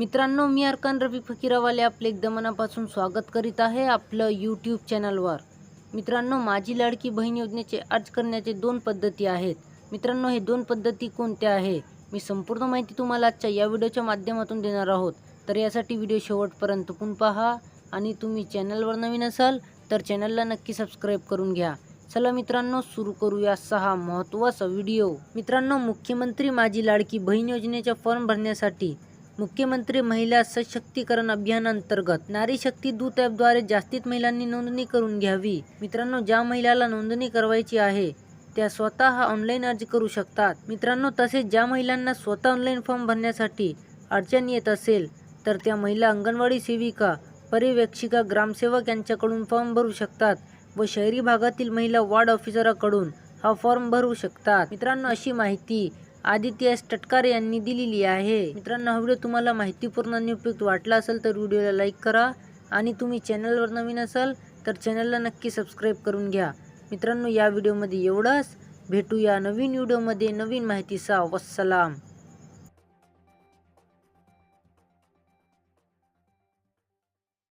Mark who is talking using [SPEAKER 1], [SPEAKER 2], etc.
[SPEAKER 1] मित्रांनो मी अर्कान रवी फकीरावाले आपले एकदम मनापासून स्वागत करीत आहे आपलं यूट्यूब चॅनलवर मित्रांनो माझी लाडकी बहीण योजनेचे अर्ज करण्याचे दोन पद्धती आहेत. मित्रांनो हे दोन पद्धती कोणत्या आहे? मी संपूर्ण माहिती तुम्हाला आजच्या या व्हिडिओच्या माध्यमातून देणार आहोत. तर यासाठी व्हिडिओ शेवटपर्यंत पण पहा आणि तुम्ही चॅनलवर नवीन असाल तर चॅनलला नक्की सबस्क्राईब करून घ्या. चला मित्रांनो सुरू करूया सहा महत्त्वाचा व्हिडिओ. मित्रांनो मुख्यमंत्री माझी लाडकी बहीण योजनेचा फॉर्म भरण्यासाठी मुख्यमंत्री महिला सशक्तीकरण अभियानांतर्गत नारी शक्ती दूत ॲपद्वारे जास्तीत महिलांनी नोंदणी करून घ्यावी. मित्रांनो ज्या महिलाला नोंदणी करवायची आहे त्या स्वतः ऑनलाईन अर्ज करू शकतात. मित्रांनो तसेच ज्या महिलांना स्वतः ऑनलाईन फॉर्म भरण्यासाठी अडचण येत असेल तर त्या महिला अंगणवाडी सेविका पर्यवेक्षिका ग्रामसेवक यांच्याकडून फॉर्म भरू शकतात व शहरी भागातील महिला वार्ड ऑफिसराकडून हा फॉर्म भरू शकतात. मित्रांनो अशी माहिती आदित्य एस टटकार यांनी दिलेली आहे. मित्रांनो हा व्हिडिओ तुम्हाला माहितीपूर्ण आणि उपयुक्त वाटला असेल तर व्हिडिओला लाईक करा आणि तुम्ही चॅनलवर नवीन असाल तर चॅनलला नक्की सबस्क्राईब करून घ्या. मित्रांनो या व्हिडिओमध्ये एवढंच. भेटूया नवीन व्हिडिओमध्ये. नवीन माहितीचा वसलाम